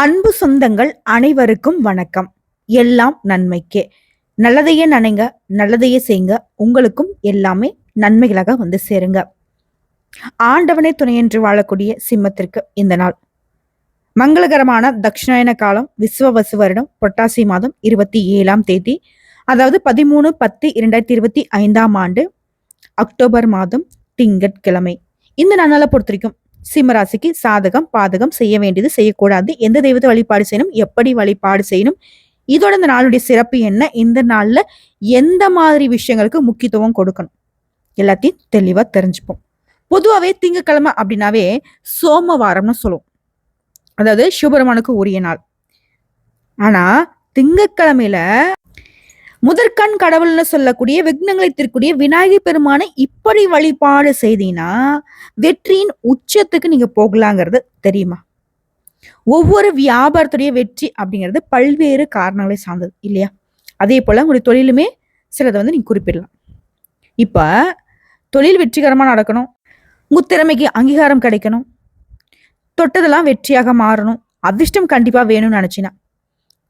அன்பு சொந்தங்கள் அனைவருக்கும் வணக்கம். எல்லாம் நன்மைக்கே. நல்லதையே நினைங்க நல்லதையே செய்யுங்க. உங்களுக்கும் எல்லாமே நன்மைகளாக வந்து சேருங்க. ஆண்டவனை துணையென்று வாழக்கூடிய சிம்மத்திற்கு இந்த நாள். மங்களகரமான தட்சிணாயன காலம் விஸ்வவசு வருடம் புரட்டாசி மாதம் இருபத்தி ஏழாம் தேதி அதாவது பதிமூணு பத்து இரண்டாயிரத்தி இருபத்தி ஐந்தாம் ஆண்டு அக்டோபர் மாதம் திங்கட்கிழமை. இந்த நன்னால பொறுத்த வரைக்கும் சிம்மராசிக்கு சாதகம் பாதகம் செய்ய வேண்டியது செய்யக்கூடாது. எந்த தெய்வத்தை வழிபாடு செய்யணும்? எப்படி வழிபாடு செய்யணும்? இதோட இந்த நாளுடைய சிறப்பு என்ன? இந்த நாள்ல எந்த மாதிரி விஷயங்களுக்கு முக்கியத்துவம் கொடுக்கணும்? எல்லாத்தையும் தெளிவாக தெரிஞ்சுப்போம். பொதுவாகவே திங்கக்கிழமை அப்படின்னாவே சோமவாரம்னு சொல்லுவோம். அதாவது சிவபெருமானுக்கு உரிய நாள். ஆனா திங்கக்கிழமையில முதற்கண் கடவுள்னு சொல்லக்கூடிய விக்னங்களை தீர்க்கூடிய விநாயகர் பெருமானை இப்படி வழிபாடு செய்தீங்கன்னா வெற்றியின் உச்சத்துக்கு நீங்க போகலாங்கிறது தெரியுமா? ஒவ்வொரு வியாபாரத்துடைய வெற்றி அப்படிங்கிறது பல்வேறு காரணங்களை சார்ந்தது இல்லையா? அதே போல உங்களுடைய தொழிலுமே சிலதை வந்து நீங்க குறிப்பிடலாம். இப்ப தொழில் வெற்றிகரமா நடக்கணும் உங்க திறமைக்கு அங்கீகாரம் கிடைக்கணும் தொட்டதெல்லாம் வெற்றியாக மாறணும் அதிர்ஷ்டம் கண்டிப்பா வேணும்னு நினைச்சினா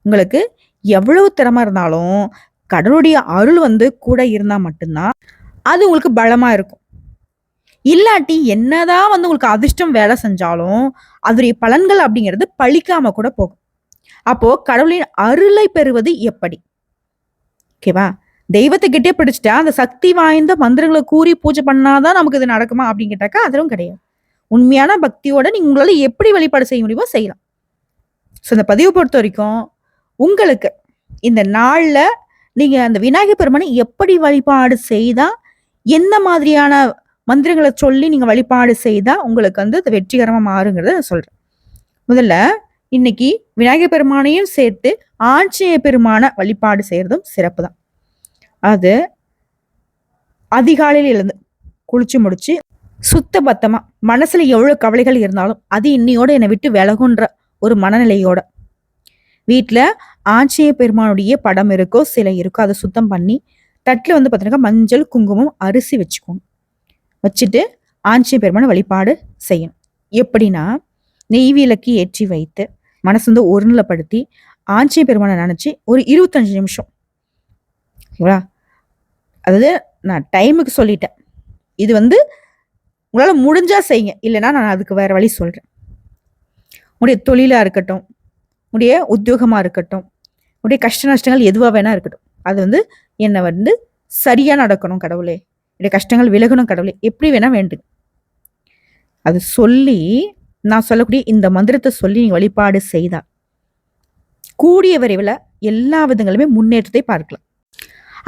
உங்களுக்கு எவ்வளவு திறமை இருந்தாலும் கடவுளுடைய அருள் வந்து கூட இருந்தால் மட்டும்தான் அது உங்களுக்கு பலமாக இருக்கும். இல்லாட்டி என்னதான் வந்து உங்களுக்கு அதிர்ஷ்டம் வேலை செஞ்சாலும் அதோடைய பலன்கள் அப்படிங்கிறது பழிக்காம கூட போகும். அப்போ கடவுளின் அருளை பெறுவது எப்படி? ஓகேவா தெய்வத்தை கிட்டே பிடிச்சிட்டா அந்த சக்தி வாய்ந்த மந்திரங்களை கூறி பூஜை பண்ணாதான் நமக்கு இது நடக்குமா அப்படின்னு கேட்டாக்கா அதுவும் கிடையாது. உண்மையான பக்தியோட நீங்க உங்களால எப்படி வழிபாடு செய்ய முடியுமோ செய்யலாம். ஸோ இந்த பதிவை பொறுத்த வரைக்கும் உங்களுக்கு இந்த நாளில் நீங்க அந்த விநாயகர் பெருமானை எப்படி வழிபாடு செய்தா எந்த மாதிரியான மந்திரங்களை சொல்லி நீங்க வழிபாடு செய்தா உங்களுக்கு வந்து அது வெற்றிகரமா மாறுங்கிறத சொல்கிறேன் சொல்றேன். முதல்ல இன்னைக்கு விநாயகர் பெருமானையும் சேர்த்து ஆஞ்சநேய பெருமான வழிபாடு செய்யறதும் சிறப்பு தான் அது அதிகாலையில் எழுந்து குளிச்சு முடிச்சு சுத்த பத்தமா மனசுல எவ்வளவு கவலைகள் இருந்தாலும் அது இன்னையோட என்னை விட்டு விலகுன்ற ஒரு மனநிலையோட வீட்டில் ஆஞ்சநேய பெருமானுடைய படம் இருக்கோ சிலை இருக்கோ அதை சுத்தம் பண்ணி தட்டில் வந்து பார்த்தீங்கன்னா மஞ்சள் குங்குமம் அரிசி வச்சுக்கணும் வச்சுட்டு ஆஞ்சநேய பெருமானை வழிபாடு செய்யணும். எப்படின்னா நெய் விளக்கு ஏற்றி வைத்து மனசு வந்து ஒருநிலைப்படுத்தி ஆஞ்சநேய பெருமானை நினச்சி ஒரு இருபத்தஞ்சு நிமிஷம். ஓகேவா? அதாவது நான் டைமுக்கு சொல்லிட்டேன். இது வந்து உங்களால் முடிஞ்சால் செய்யுங்க. இல்லைன்னா நான் அதுக்கு வேறு வழி சொல்கிறேன் உங்களுடைய தொழிலாக இருக்கட்டும் உடைய உத்தியோகமாக இருக்கட்டும். உடைய கஷ்ட நஷ்டங்கள் எதுவாக வேணா இருக்கட்டும். அது வந்து என்னை வந்து சரியாக நடக்கணும் கடவுளே. என்னுடைய கஷ்டங்கள் விலகணும் கடவுளே. எப்படி வேணால் வேண்டும் அது சொல்லி நான் சொல்லக்கூடிய இந்த மந்திரத்தை சொல்லி நீங்க வழிபாடு செய்தால் கூடிய விரைவில் எல்லா விதங்களுமே முன்னேற்றத்தை பார்க்கலாம்.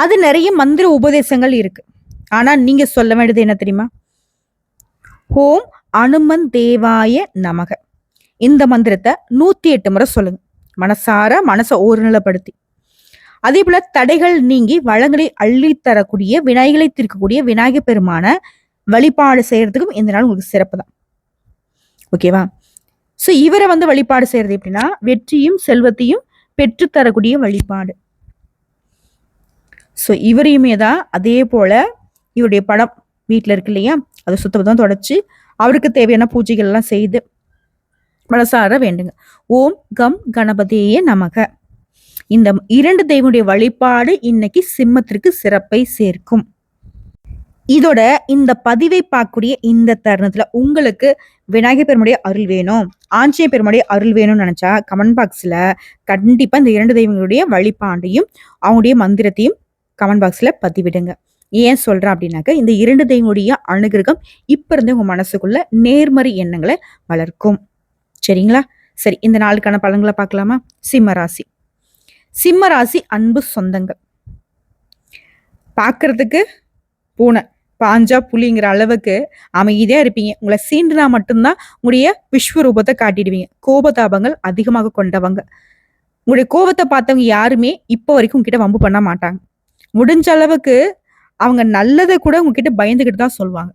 அது நிறைய மந்திர உபதேசங்கள் இருக்கு. ஆனால் நீங்கள் சொல்ல வேண்டியது என்ன தெரியுமா? ஓம் அனுமன் தேவாய நமக. இந்த மந்திரத்தை நூத்தி எட்டு முறை சொல்லுங்க. மனசார மனசை ஒருநிலைப்படுத்தி அதே போல தடைகள் நீங்கி வளங்களை அள்ளி தரக்கூடிய விநாயகளை தீர்க்கக்கூடிய விநாயகப் பெருமான வழிபாடு செய்யறதுக்கும் இந்த நாள் உங்களுக்கு சிறப்பு தான். ஓகேவா ஸோ இவரை வந்து வழிபாடு செய்யறது எப்படின்னா வெற்றியும் செல்வத்தையும் பெற்று தரக்கூடிய வழிபாடு. ஸோ இவரையுமே தான் அதே போல இவருடைய படம் வீட்டில் இருக்கு இல்லையா? அதை சுத்தம் தொடச்சு அவருக்கு தேவையான பூஜைகள் எல்லாம் செய்து மனசார வேண்டுங்க. ஓம் கம் கணபதியே நமக. இந்த இரண்டு தெய்வனுடைய வழிபாடு இன்னைக்கு சிம்மத்திற்கு சிறப்பை சேர்க்கும். இதோட இந்த பதிவை பார்க்கக்கூடிய இந்த தருணத்துல உங்களுக்கு விநாயகர் பெருமுடைய அருள் வேணும் ஆஞ்சநேய பெருமுடைய அருள் வேணும்னு நினைச்சா கமெண்ட் பாக்ஸ்ல கண்டிப்பா இந்த இரண்டு தெய்வங்களுடைய வழிபாண்டையும் அவங்களுடைய மந்திரத்தையும் கமெண்ட் பாக்ஸ்ல பதிவிடுங்க. ஏன் சொல்றேன் அப்படின்னாக்க இந்த இரண்டு தெய்வங்களுடைய அனுகிரகம் இப்ப இருந்து உங்க மனசுக்குள்ள நேர்மறை எண்ணங்களை வளர்க்கும். சரிங்களா? சரி இந்த நாளுக்கான பலன்களை பார்க்கலாமா? சிம்ம ராசி. சிம்ம ராசி அன்பு சொந்தங்கள். பார்க்கறதுக்கு பூனை பாஞ்சா புலிங்கிற அளவுக்கு அமைதியாக இருப்பீங்க. உங்களை சீண்டுனா மட்டும்தான் உங்களுடைய விஸ்வரூபத்தை காட்டிடுவீங்க. கோபதாபங்கள் அதிகமாக கொண்டவங்க. உங்களுடைய கோபத்தை பார்த்தவங்க யாருமே இப்போ வரைக்கும் உங்ககிட்ட வம்பு பண்ண மாட்டாங்க. முடிஞ்ச அளவுக்கு அவங்க நல்லதை கூட உங்ககிட்ட பயந்துக்கிட்டு தான் சொல்லுவாங்க.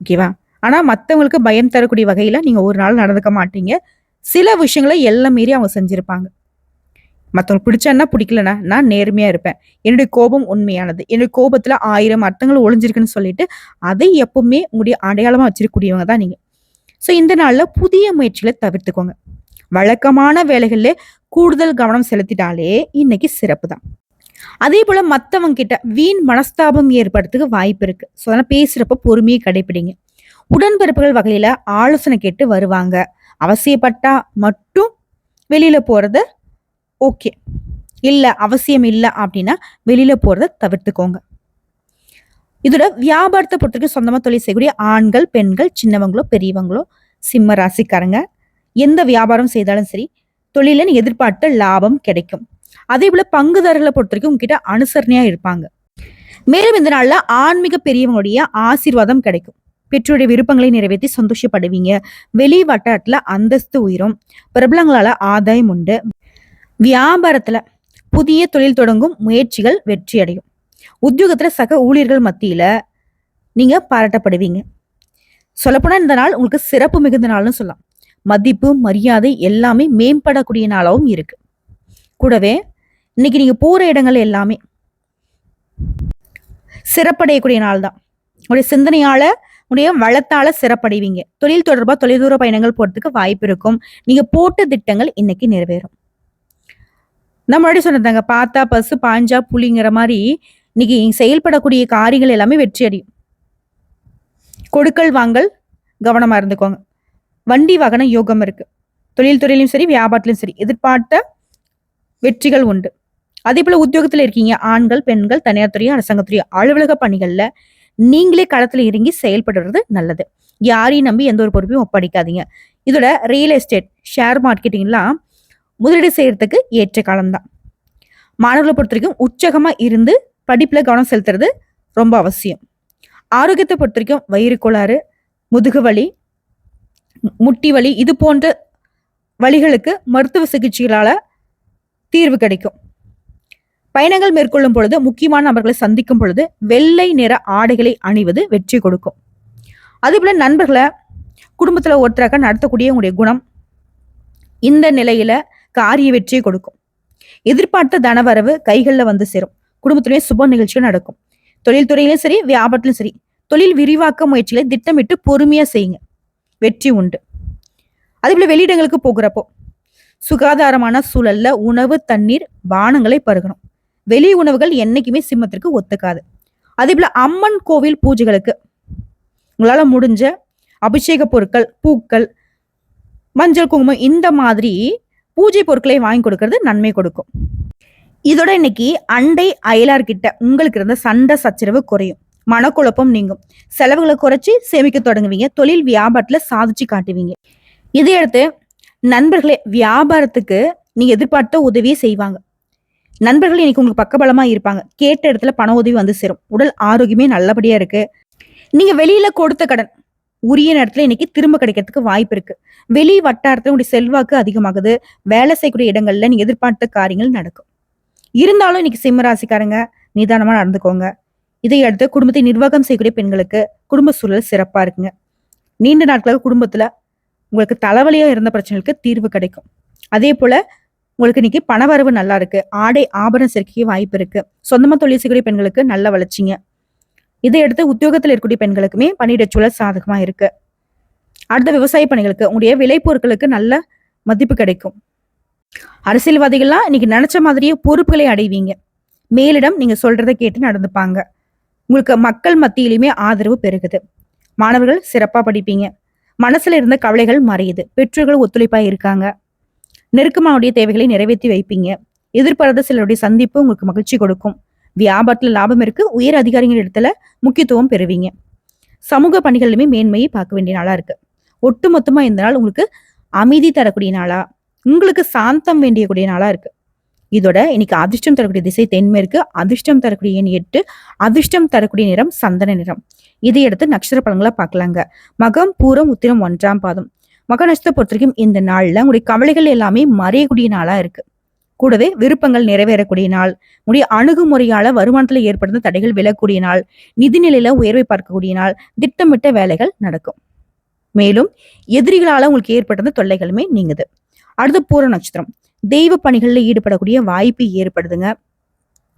ஓகேவா? ஆனால் மற்றவங்களுக்கு பயம் தரக்கூடிய வகையில் நீங்கள் ஒரு நாள் நடந்துக்க மாட்டீங்க. சில விஷயங்களை எல்லாம் மீறி அவங்க செஞ்சுருப்பாங்க. மற்றவங்களுக்கு பிடிச்சா பிடிக்கலனா நான் நேர்மையாக இருப்பேன். என்னுடைய கோபம் உண்மையானது. என்னுடைய கோபத்தில் ஆயிரம் அர்த்தங்கள் ஒளிஞ்சிருக்குன்னு சொல்லிட்டு அதை எப்பவுமே உங்களுடைய அடையாளமாக வச்சிருக்கக்கூடியவங்க தான் நீங்கள் ஸோ இந்த நாளில் புதிய முயற்சிகளை தவிர்த்துக்கோங்க. வழக்கமான வேலைகளில் கூடுதல் கவனம் செலுத்திட்டாலே இன்னைக்கு சிறப்பு தான். அதே போல மற்றவங்க கிட்ட வீண் மனஸ்தாபம் ஏற்படுறதுக்கு வாய்ப்பு இருக்கு. ஸோ அதெல்லாம் பேசுறப்ப பொறுமையை கடைபிடிங்க. உடன்பிறப்புகள் வகையில ஆலோசனை கேட்டு வருவாங்க. அவசியப்பட்டா மட்டும் வெளியில போறத ஓகே. இல்லை அவசியம் இல்லை அப்படின்னா வெளியில போறத தவிர்த்துக்கோங்க. இதோட வியாபாரத்தை பொறுத்தவரைக்கும் சொந்தமாக தொழில் செய்யக்கூடிய ஆண்கள் பெண்கள் சின்னவங்களோ பெரியவங்களோ சிம்ம ராசிக்காரங்க எந்த வியாபாரம் செய்தாலும் சரி தொழில எதிர்பார்த்த லாபம் கிடைக்கும். அதே போல பங்குதாரர்களை பொறுத்த வரைக்கும் உங்ககிட்ட அனுசரணையா இருப்பாங்க. மேலும் இந்த நாள்ல ஆன்மீக பெரியவங்களுடைய ஆசீர்வாதம் கிடைக்கும். பெற்றோருடைய விருப்பங்களை நிறைவேற்றி சந்தோஷப்படுவீங்க. வெளி வட்டாரத்துல அந்தஸ்து உயரும். பிரபலங்களால ஆதாயம் உண்டு. வியாபாரத்துல புதிய தொழில் தொடங்கும் முயற்சிகள் வெற்றி அடையும். உத்தியோகத்துல சக ஊழியர்கள் மத்தியில நீங்க பாராட்டப்படுவீங்க. சொல்லப்போனா இந்த நாள் உங்களுக்கு சிறப்பு மிகுந்த நாள்னு சொல்லலாம். மதிப்பு மரியாதை எல்லாமே மேம்படக்கூடிய நாளாகவும் இருக்கு. கூடவே இன்னைக்கு நீங்க போற இடங்கள் எல்லாமே சிறப்படையக்கூடிய நாள் தான் உங்களுடைய சிந்தனையால உடைய வளத்தால சிறப்படைவீங்க. தொழில் தொடர்பா தொலைதூர பயணங்கள் போறதுக்கு வாய்ப்பு இருக்கும். நீங்க போட்ட திட்டங்கள் இன்னைக்கு நிறைவேறும். நம்ம முன்னாடி சொன்னதாங்க பார்த்தா பசு பாஞ்சா புலிங்கிற மாதிரி இன்னைக்கு செயல்படக்கூடிய காரியங்கள் எல்லாமே வெற்றி அடையும். கொடுக்கல் வாங்கல் கவனமா இருந்துக்கோங்க. வண்டி வாகன யோகம் இருக்கு. தொழில் துறையிலும் சரி வியாபாரத்திலும் சரி எதிர்பார்த்த வெற்றிகள் உண்டு. அதே போல உத்தியோகத்தில் இருக்கீங்க ஆண்கள் பெண்கள் தனியார் துறையோ அரசாங்கத்துறை அலுவலக பணிகள்ல நீங்களே களத்துல இறங்கி செயல்படுறது நல்லது. யாரையும் நம்பி எந்த ஒரு பொறுப்பையும் ஒப்படைக்காதீங்க. இதோட ரியல் எஸ்டேட் ஷேர் மார்க்கெட்டிங்லாம் முதலீடு செய்யறதுக்கு ஏற்ற காலம்தான். மாணவர்களை பொறுத்த வரைக்கும் உற்சாகமா இருந்து படிப்பில் கவனம் செலுத்துறது ரொம்ப அவசியம். ஆரோக்கியத்தை பொறுத்த வரைக்கும் வயிறு கோளாறு முதுகு வலி முட்டி வலி இது போன்ற வழிகளுக்கு மருத்துவ சிகிச்சைகளால் தீர்வு கிடைக்கும். பயணங்கள் மேற்கொள்ளும் பொழுது முக்கியமான நபர்களை சந்திக்கும் பொழுது வெள்ளை நிற ஆடைகளை அணிவது வெற்றி கொடுக்கும். அதேபோல நண்பர்களை குடும்பத்தில் ஒருத்தராக நடத்தக்கூடிய உங்களுடைய குணம் இந்த நிலையில காரிய வெற்றியை கொடுக்கும். எதிர்பார்த்த தனவரவு கைகளில் வந்து சேரும். குடும்பத்திலேயே சுப நிகழ்ச்சிகள் நடக்கும். தொழில் துறையிலும் சரி வியாபாரத்திலும் சரி தொழில் விரிவாக்க முயற்சிகளை திட்டமிட்டு பொறுமையா செய்யுங்க. வெற்றி உண்டு. அதேபோல வெளியிடங்களுக்கு போகிறப்போ சுகாதாரமான சூழல்ல உணவு தண்ணீர் பானங்களை பருகணும். வெளி உணவுகள் என்னைக்குமே சிம்மத்திற்கு ஒத்துக்காது. அதே போல அம்மன் கோவில் பூஜைகளுக்கு உங்களால முடிஞ்ச அபிஷேக பொருட்கள் பூக்கள் மஞ்சள் குங்குமம் இந்த மாதிரி பூஜை பொருட்களை வாங்கி கொடுக்கறது நன்மை கொடுக்கும். இதோட இன்னைக்கு அண்டை அயலார்கிட்ட உங்களுக்கு இருந்த சண்டை சச்சரவு குறையும். மனக்குழப்பம் நீங்கும். செலவுகளை குறைச்சி சேமிக்க தொடங்குவீங்க. தொழில் வியாபாரத்துல சாதிச்சு காட்டுவீங்க. இதையடுத்து நண்பர்களே வியாபாரத்துக்கு நீங்க எதிர்பார்த்த உதவியை செய்வாங்க. நண்பர்கள் இன்னைக்கு உங்களுக்கு பக்கபலமா இருப்பாங்க. கேட்ட இடத்துல பண உதவி வந்து சேரும். உடல் ஆரோக்கியமே நல்லபடியா இருக்கு. நீங்க வெளியில கொடுத்த கடன் உரிய நேரத்துல இன்னைக்கு திரும்ப கிடைக்கிறதுக்கு வாய்ப்பு இருக்கு. வெளி வட்டாரத்துல உங்களுடைய செல்வாக்கு அதிகமாகுது. வேலை செய்யக்கூடிய இடங்கள்ல நீங்க எதிர்பார்த்த காரியங்கள் நடக்கும். இருந்தாலும் இன்னைக்கு சிம்ம ராசிக்காரங்க நிதானமா நடந்துக்கோங்க. இதை அடுத்து குடும்பத்தை நிர்வாகம் செய்யக்கூடிய பெண்களுக்கு குடும்ப சூழல் சிறப்பா இருக்குங்க. நீண்ட நாட்களாக குடும்பத்துல உங்களுக்கு தலைவலியா இருந்த பிரச்சனைகளுக்கு தீர்வு கிடைக்கும். அதே போல உங்களுக்கு இன்னைக்கு பணவரவு நல்லா இருக்கு. ஆடை ஆபரண சேர்க்கைக்கு வாய்ப்பு இருக்கு. சொந்தமா தொழில் செய்யக்கூடிய பெண்களுக்கு நல்ல வளர்ச்சிங்க. இதையடுத்து உத்தியோகத்தில் இருக்கக்கூடிய பெண்களுக்குமே பணியிட சூழல் சாதகமா இருக்கு. அடுத்த விவசாய பணிகளுக்கு உங்களுடைய விளைபொருட்களுக்கு நல்ல மதிப்பு கிடைக்கும். அரசியல்வாதிகள்லாம் இன்னைக்கு நினைச்ச மாதிரியே பொறுப்புகளை அடைவீங்க. மேலிடம் நீங்க சொல்றதை கேட்டு நடந்துப்பாங்க. உங்களுக்கு மக்கள் மத்தியிலுமே ஆதரவு பெருகுது. மாணவர்கள் சிறப்பா படிப்பீங்க. மனசுல இருந்த கவலைகள் மறையுது. பெற்றோர்கள் ஒத்துழைப்பா இருக்காங்க. நெருக்கமாவுடைய தேவைகளை நிறைவேற்றி வைப்பீங்க. எதிர்பாராத சிலருடைய சந்திப்பு உங்களுக்கு மகிழ்ச்சி கொடுக்கும். வியாபாரத்தில் லாபம் இருக்கு. உயர் அதிகாரிகள் இடத்துல முக்கியத்துவம் பெறுவீங்க. சமூக பணிகளிலுமே மேன்மையை பார்க்க வேண்டிய நாளா இருக்கு. ஒட்டு மொத்தமா இந்த நாள் உங்களுக்கு அமைதி தரக்கூடிய நாளா உங்களுக்கு சாந்தம் வேண்டிய கூடிய நாளா இருக்கு. இதோட இன்னைக்கு அதிர்ஷ்டம் தரக்கூடிய திசை தென்மேற்கு. அதிர்ஷ்டம் தரக்கூடிய எண் எட்டு அதிர்ஷ்டம் தரக்கூடிய நிறம் சந்தன நிறம். இதை எடுத்து நட்சத்திர பழங்களா பார்க்கலாங்க. மகம் பூரம் உத்திரம் ஒன்றாம் பாதம். மக நட்சத்திரத்தை பொறுத்த வரைக்கும் இந்த நாளில் உங்களுடைய கவலைகள் எல்லாமே மறையக்கூடிய நாளாக இருக்கு. கூடவே விருப்பங்கள் நிறைவேறக்கூடிய நாள் உடைய அணுகுமுறையால வருமானத்துல ஏற்படுத்த தடைகள் விலகக்கூடிய நாள் நிதிநிலையில உயர்வை பார்க்கக்கூடிய நாள் திட்டமிட்ட வேலைகள் நடக்கும். மேலும் எதிரிகளால உங்களுக்கு ஏற்பட்ட தொல்லைகளுமே நீங்குது. அடுத்து பூர நட்சத்திரம். தெய்வ பணிகளில் ஈடுபடக்கூடிய வாய்ப்பு ஏற்படுதுங்க.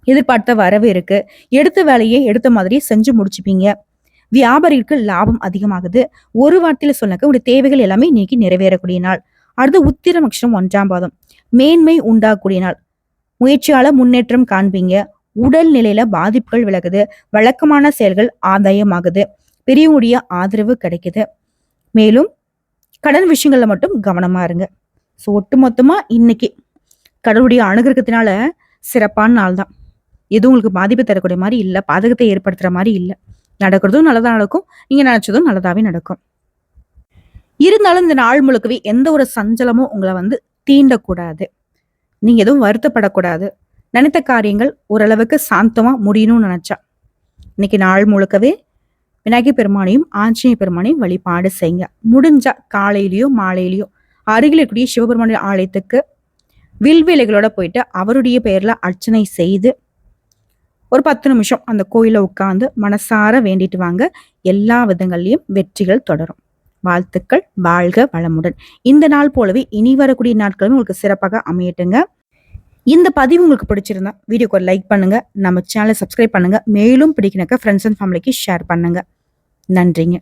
எதிர்பார்த்த வரவு இருக்கு. எடுத்த வேலையை எடுத்த மாதிரி செஞ்சு முடிச்சுப்பீங்க. வியாபாரிக்கு லாபம் அதிகமாகுது. ஒரு வார்த்தையில சொன்னாக்க உடைய தேவைகள் எல்லாமே இன்னைக்கு நிறைவேறக்கூடிய நாள். அடுத்து உத்திர நட்சத்திரம் ஒன்றாம் பாதம். மேன்மை உண்டாகக்கூடிய நாள். முயற்சியால முன்னேற்றம் காண்பீங்க. உடல் நிலையில பாதிப்புகள் விலகுது. வழக்கமான செயல்கள் ஆதாயமாகுது. பெரியவங்களுடைய ஆதரவு கிடைக்குது. மேலும் கடன் விஷயங்கள்ல மட்டும் கவனமா இருங்க. ஸோ ஒட்டுமொத்தமா இன்னைக்கு கடவுளுடைய அனுகிரகத்தினால சிறப்பான நாள் தான் எதுவும் உங்களுக்கு பாதிப்பு தரக்கூடிய மாதிரி இல்லை பாதகத்தை ஏற்படுத்துற மாதிரி இல்லை. நடக்கிறதும் நல்லதா நடக்கும். நீங்க நினைச்சதும் நல்லதாவே நடக்கும். இருந்தாலும் இந்த நாள் முழுக்கவே எந்த ஒரு சஞ்சலமும் உங்களை வந்து தீண்டக்கூடாது. நீங்க எதுவும் வருத்தப்படக்கூடாது. நினைத்த காரியங்கள் ஓரளவுக்கு சாந்தமா முடியணும்னு நினைச்சா. இன்னைக்கு நாள் முழுக்கவே விநாயகர் பெருமானையும் ஆஞ்சநேய பெருமானையும் வழிபாடு செய்யுங்க. முடிஞ்சா காலையிலயோ மாலையிலயோ அருகில் இருக்கக்கூடிய சிவபெருமானுடைய ஆலயத்துக்கு வில்வேலைகளோட போயிட்டு அவருடைய பெயர்ல அர்ச்சனை செய்து ஒரு பத்து நிமிஷம் அந்த கோயில உட்காந்து மனசார வேண்டிட்டு வாங்க. எல்லா விதங்கள்லையும் வெற்றிகள் தொடரும். வாழ்த்துக்கள் வாழ்க வளமுடன். இந்த நாள் போலவே இனி வரக்கூடிய நாட்களும் உங்களுக்கு சிறப்பாக அமையட்டுங்க. இந்த பதிவு உங்களுக்கு பிடிச்சிருந்தா வீடியோக்கு ஒரு லைக் பண்ணுங்க. நம்ம சேனலை சப்ஸ்கிரைப் பண்ணுங்க. மேலும் பிடிக்கணுக்க ஃப்ரெண்ட்ஸ் அண்ட் ஃபேமிலிக்கு ஷேர் பண்ணுங்க. நன்றிங்க.